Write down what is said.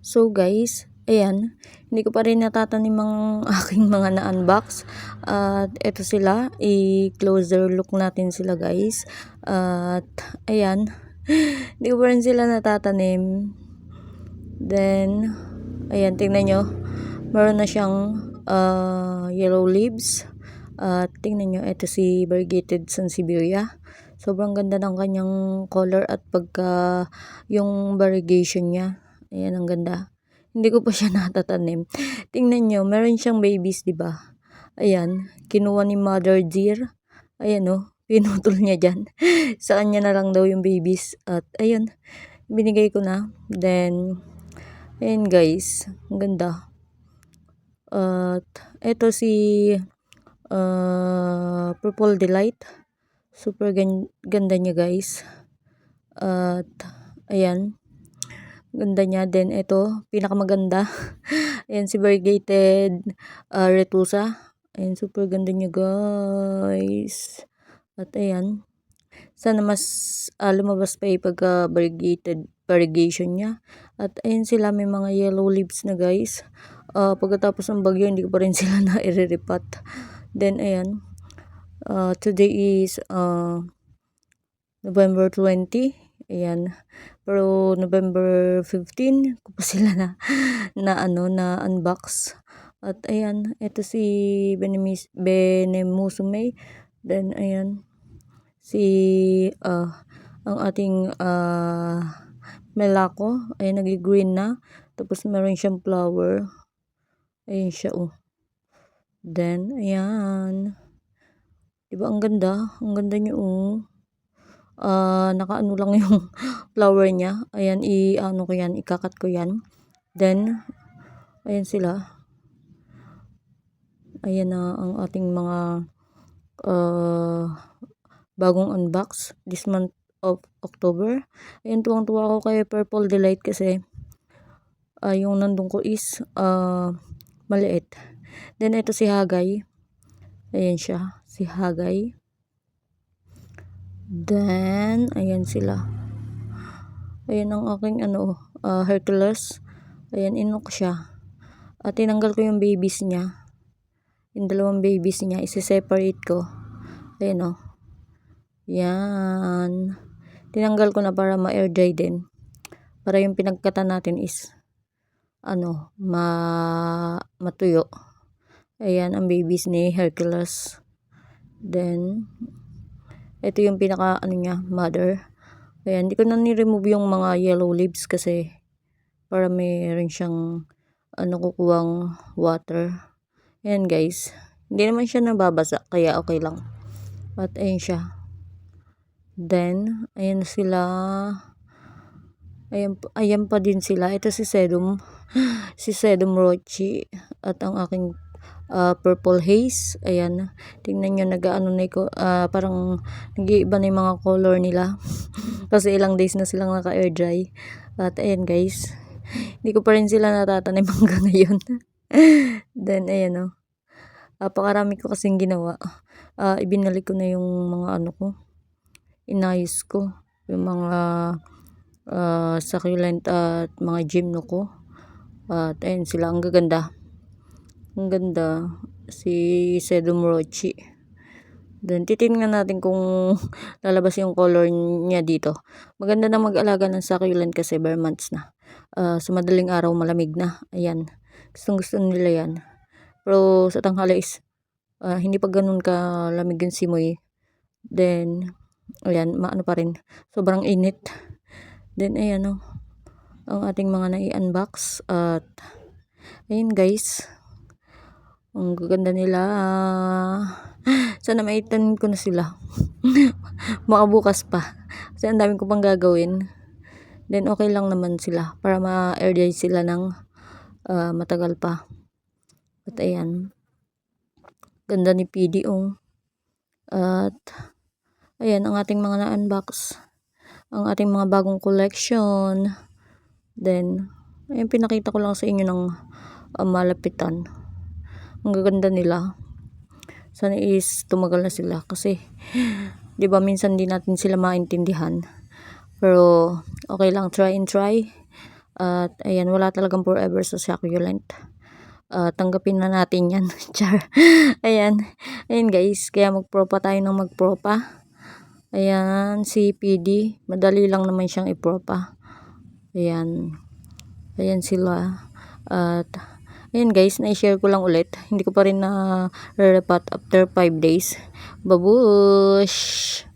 So guys, ayan, hindi ko pa rin natatanim ang aking mga na-unbox. At eto sila, i-closer look natin sila guys. At ayan, hindi ko pa rin sila natatanim. Then, ayan, tingnan nyo, meron na siyang uh, yellow leaves. At tingnan nyo, ito si variegated Sansevieria. Sobrang ganda ng kanyang color at pagka yung variegation niya. Ayan, ang ganda. Hindi ko pa siya natatanim. Tingnan nyo, meron siyang babies, di ba? Ayan, kinuha ni Mother Deer. Ayan oh, pinutol niya dyan. Sa kanya na lang daw yung babies. At ayan, binigay ko na. Then, ayan guys, ang ganda. At eto si uh, Purple Delight. Super gan ganda niya guys. At ayan. Ganda niya. Then ito, pinakamaganda. ayan si variegated uh, Retusa. Ayan, super ganda niya guys. At ayan. Sana mas uh, lumabas pa yung pagka variegated variegation niya. At ayan sila, may mga yellow leaves na guys. Uh, pagkatapos ng bagyo, hindi ko pa rin sila na iriripat. Then ayan. Uh, today is uh, November 20. Ayan. Pero November 15 ko pa sila na na ano na unbox. At ayan, ito si Benemis Benemusume. Then ayan si uh, ang ating uh, melako ay nagi-green na. Tapos meron siyang flower. Ayan siya oh. Then ayan. Diba ang ganda? Ang ganda niyo oh. Uh, nakaano lang yung flower niya. Ayan, i-ano ko yan, ikakat ko yan. Then, ayan sila. Ayan na ang ating mga uh, bagong unbox this month of October. Ayan, tuwang-tuwa ako kay Purple Delight kasi uh, yung nandun ko is uh, maliit. Then, ito si Hagay. Ayan siya, si Hagay. Then, ayan sila. Ayan ang aking ano, uh, Hercules. Ayan, inok siya. At tinanggal ko yung babies niya. Yung dalawang babies niya, isi-separate ko. Ayan. Oh. Yan. Tinanggal ko na para ma-air dry din. Para yung pinagkata natin is ano, ma matuyo. Ayan ang babies ni Hercules. Then, ito yung pinaka ano niya, mother. Ayan, hindi ko na ni-remove yung mga yellow leaves kasi para mayroon siyang ano kukuwang water. Ayan guys. Hindi naman siya nababasa kaya okay lang. At ayan siya. Then, ayan sila. Ayan, ayan pa din sila. Ito si Sedum. si Sedum Rochi. At ang aking uh, purple haze. Ayan. Tingnan nyo, nag-ano na ko, uh, parang nag-iiba na yung mga color nila. Kasi ilang days na silang naka-air dry. At ayan guys. Hindi ko pa rin sila natatanim hanggang ngayon. Then, ayan o. Oh. Napakarami ko kasing ginawa. Uh, ibinalik ko na yung mga ano ko. Inayos ko. Yung mga uh, succulent at mga gymno ko. At ayan sila. Ang gaganda. Ang ganda. Si Sedum Rochi. Then, titingnan natin kung lalabas yung color niya dito. Maganda na mag-alaga ng succulent kasi bare months na. Uh, sa madaling araw, malamig na. Ayan. Gustong gusto nila yan. Pero sa tanghali is, uh, hindi pa ganun ka lamig yung simoy. Then, ayan, maano pa rin. Sobrang init. Then, ayan o. Oh, ang ating mga nai-unbox. At, ayan guys. Ang gaganda nila. Sana maitanim ko na sila. Makabukas pa. Kasi ang dami ko pang gagawin. Then okay lang naman sila. Para ma-air sila ng uh, matagal pa. At ayan. Ganda ni PD oh. At ayan ang ating mga na-unbox. Ang ating mga bagong collection. Then, ayan pinakita ko lang sa inyo ng uh, malapitan ang gaganda nila sana is tumagal na sila kasi di ba minsan di natin sila maintindihan pero okay lang try and try At ayan, wala talagang forever sa succulent. Ah, tanggapin na natin yan. Char. ayan. Ayan guys, kaya magpropa tayo ng magpropa. Ayan, si PD. Madali lang naman siyang ipropa. Ayan. Ayan sila. At ayan guys, na-share ko lang ulit. Hindi ko pa rin na re-repat after 5 days. Babush!